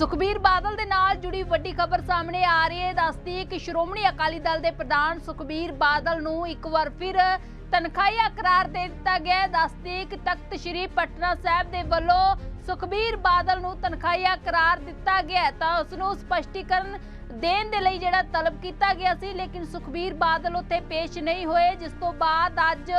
ਸੁਖਬੀਰ ਬਾਦਲ ਦੇ ਨਾਲ ਜੁੜੀ ਵੱਡੀ ਖਬਰ ਸਾਹਮਣੇ ਆ ਰਹੀ ਹੈ। ਦੱਸਦੀ ਕਿ ਸ਼੍ਰੋਮਣੀ ਅਕਾਲੀ ਦਲ ਦੇ ਪ੍ਰਧਾਨ ਸੁਖਬੀਰ ਬਾਦਲ ਨੂੰ ਇੱਕ ਵਾਰ ਫਿਰ ਤਨਖਾਹੀਆ ਕਰਾਰ ਦੇ ਦਿੱਤਾ ਗਿਆ ਦੱਸਦੀ ਕਿ ਤਖਤ ਸ੍ਰੀ ਪਟਨਾ ਸਾਹਿਬ ਦੇ ਵੱਲੋਂ ਸੁਖਬੀਰ ਬਾਦਲ ਨੂੰ ਤਨਖਾਹੀਆ ਕਰਾਰ ਦਿੱਤਾ ਗਿਆ ਤਾਂ ਉਸ ਨੂੰ ਸਪਸ਼ਟੀਕਰਨ ਦੇਣ ਦੇ ਲਈ ਜਿਹੜਾ ਤਲਬ ਕੀਤਾ ਗਿਆ ਸੀ, ਲੇਕਿਨ ਸੁਖਬੀਰ ਬਾਦਲ ਉੱਥੇ ਪੇਸ਼ ਨਹੀਂ ਹੋਏ, ਜਿਸ ਤੋਂ ਬਾਅਦ ਅੱਜ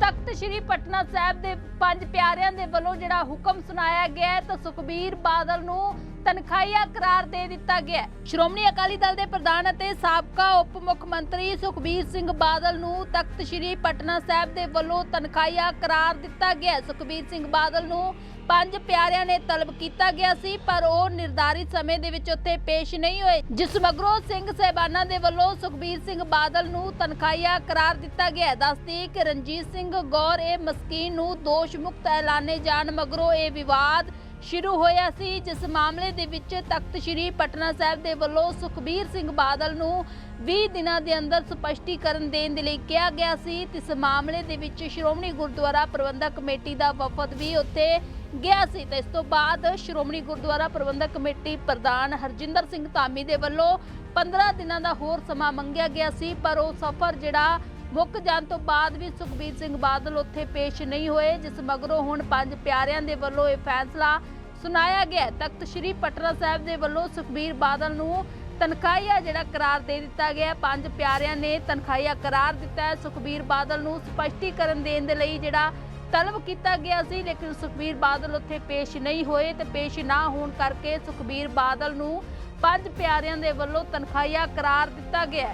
ਤਖਤ ਸ੍ਰੀ ਪਟਨਾ ਸਾਹਿਬ ਦੇ ਪੰਜ ਪਿਆਰਿਆਂ ਦੇ ਵੱਲੋਂ ਜਿਹੜਾ ਹੁਕਮ ਸੁਣਾਇਆ ਗਿਆ ਤਾਂ ਸੁਖਬੀਰ ਬਾਦਲ ਨੂੰ ਤਨਖਾਹੀਆ ਕਰਾਰ ਦੇ ਦਿੱਤਾ ਗਿਆ ਸ਼੍ਰੋਮਣੀ ਅਕਾਲੀ ਦਲ ਦੇ ਪ੍ਰਧਾਨ ਅਤੇ ਸਾਬਕਾ ਉਪ ਮੁੱਖ ਮੰਤਰੀ ਸੁਖਬੀਰ ਸਿੰਘ ਬਾਦਲ ਨੂੰ ਤਖਤ ਸ੍ਰੀ ਪਟਨਾ ਸਾਹਿਬ ਦੇ ਵੱਲੋਂ ਤਨਖਾਹੀਆ ਕਰਾਰ ਦਿੱਤਾ ਗਿਆ ਸੁਖਬੀਰ ਸਿੰਘ ਬਾਦਲ ਨੂੰ ਪੰਜ ਪਿਆਰਿਆਂ ਨੇ ਤਲਬ ਕੀਤਾ ਗਿਆ ਸੀ, ਪਰ ਉਹ ਨਿਰਧਾਰਿਤ ਸਮੇਂ ਦੇ ਵਿੱਚ ਉੱਥੇ ਪੇਸ਼ ਨਹੀਂ ਹੋਏ। ਜਿਸ ਮਗਰੋਂ ਸਿੰਘ ਸਹਿਬਾਨਾਂ ਦੇ ਵੱਲੋਂ ਸੁਖਬੀਰ ਸਿੰਘ ਬਾਦਲ ਨੂੰ ਤਨਖਾਹੀਆ ਕਰਾਰ ਦਿੱਤਾ ਗਿਆ ਦੱਸਦੀ ਕਿ ਰਣਜੀਤ ਸਿੰਘ ਗੌਰ ਇਹ ਮਸਕੀਨ ਨੂੰ ਦੋਸ਼ ਮੁਕਤ ਐਲਾਨੇ ਜਾਣ ਮਗਰੋਂ ਇਹ ਵਿਵਾਦ ਸ਼ੁਰੂ ਹੋਇਆ ਸੀ, ਜਿਸ ਮਾਮਲੇ ਦੇ ਵਿੱਚ ਤਖਤ ਸ੍ਰੀ ਪਟਨਾ ਸਾਹਿਬ ਦੇ ਵੱਲੋਂ ਸੁਖਬੀਰ ਸਿੰਘ ਬਾਦਲ ਨੂੰ 20 ਦਿਨਾਂ ਦੇ ਅੰਦਰ ਸਪਸ਼ਟੀਕਰਨ ਦੇਣ ਦੇ ਲਈ ਕਿਹਾ ਗਿਆ ਸੀ। ਇਸ ਮਾਮਲੇ ਦੇ ਵਿੱਚ ਸ਼੍ਰੋਮਣੀ ਗੁਰਦੁਆਰਾ ਪ੍ਰਬੰਧਕ ਕਮੇਟੀ ਦਾ ਵਫਦ ਵੀ ਉੱਥੇ ਗਿਆ ਸੀ। ਤੇ ਇਸ ਤੋਂ ਬਾਅਦ ਸ਼੍ਰੋਮਣੀ ਗੁਰਦੁਆਰਾ ਪ੍ਰਬੰਧਕ ਕਮੇਟੀ ਪ੍ਰਧਾਨ ਹਰਜਿੰਦਰ ਸਿੰਘ ਧਾਮੀ ਦੇ ਵੱਲੋਂ 15 ਦਿਨਾਂ ਦਾ ਹੋਰ ਸਮਾਂ ਮੰਗਿਆ ਗਿਆ ਸੀ, ਪਰ ਉਹ ਸਫ਼ਰ ਜਿਹੜਾ ਮੁੱਕ ਜਾਣ ਤੋਂ ਬਾਅਦ ਵੀ ਸੁਖਬੀਰ ਸਿੰਘ ਬਾਦਲ ਉੱਥੇ ਪੇਸ਼ ਨਹੀਂ ਹੋਏ, ਜਿਸ ਮਗਰੋਂ ਹੁਣ ਪੰਜ ਪਿਆਰਿਆਂ ਦੇ ਵੱਲੋਂ ਇਹ ਫੈਸਲਾ ਸੁਣਾਇਆ ਗਿਆ ਤਖਤ ਸ੍ਰੀ ਪਟਨਾ ਸਾਹਿਬ ਦੇ ਵੱਲੋਂ ਸੁਖਬੀਰ ਬਾਦਲ ਨੂੰ ਤਨਖਾਹੀਆ ਜਿਹੜਾ ਕਰਾਰ ਦੇ ਦਿੱਤਾ ਗਿਆ ਪੰਜ ਪਿਆਰਿਆਂ ਨੇ ਤਨਖਾਹੀਆ ਕਰਾਰ ਦਿੱਤਾ ਹੈ। ਸੁਖਬੀਰ ਬਾਦਲ ਨੂੰ ਸਪਸ਼ਟੀਕਰਨ ਦੇਣ ਦੇ ਲਈ ਜਿਹੜਾ ਤਲਬ ਕੀਤਾ ਗਿਆ ਸੀ, ਲੇਕਿਨ ਸੁਖਬੀਰ ਬਾਦਲ ਉੱਥੇ ਪੇਸ਼ ਨਹੀਂ ਹੋਏ ਤੇ ਪੇਸ਼ ਨਾ ਹੋਣ ਕਰਕੇ ਸੁਖਬੀਰ ਬਾਦਲ ਨੂੰ ਪੰਜ ਪਿਆਰਿਆਂ ਦੇ ਵੱਲੋਂ ਤਨਖਾਹੀਆ ਕਰਾਰ ਦਿੱਤਾ ਗਿਆ